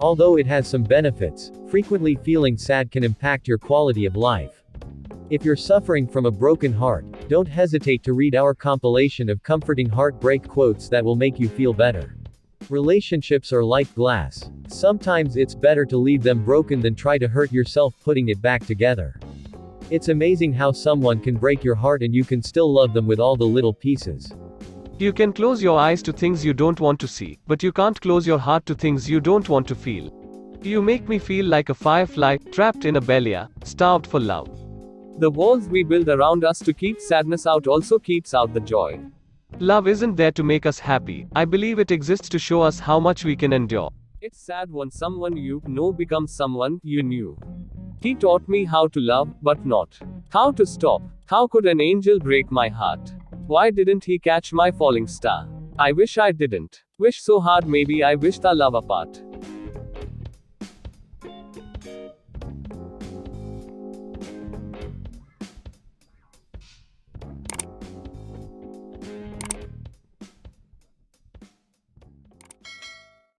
Although it has some benefits, frequently feeling sad can impact your quality of life. If you're suffering from a broken heart, don't hesitate to read our compilation of comforting heartbreak quotes that will make you feel better. Relationships are like glass. Sometimes it's better to leave them broken than try to hurt yourself putting it back together. It's amazing how someone can break your heart and you can still love them with all the little pieces. You can close your eyes to things you don't want to see, but you can't close your heart to things you don't want to feel. You make me feel like a firefly, trapped in a bellia, starved for love. The walls we build around us to keep sadness out also keeps out the joy. Love isn't there to make us happy, I believe it exists to show us how much we can endure. It's sad when someone you know becomes someone you knew. He taught me how to love, but not how to stop. How could an angel break my heart? Why didn't he catch my falling star? I wish I didn't. Wish so hard maybe I wished our love apart.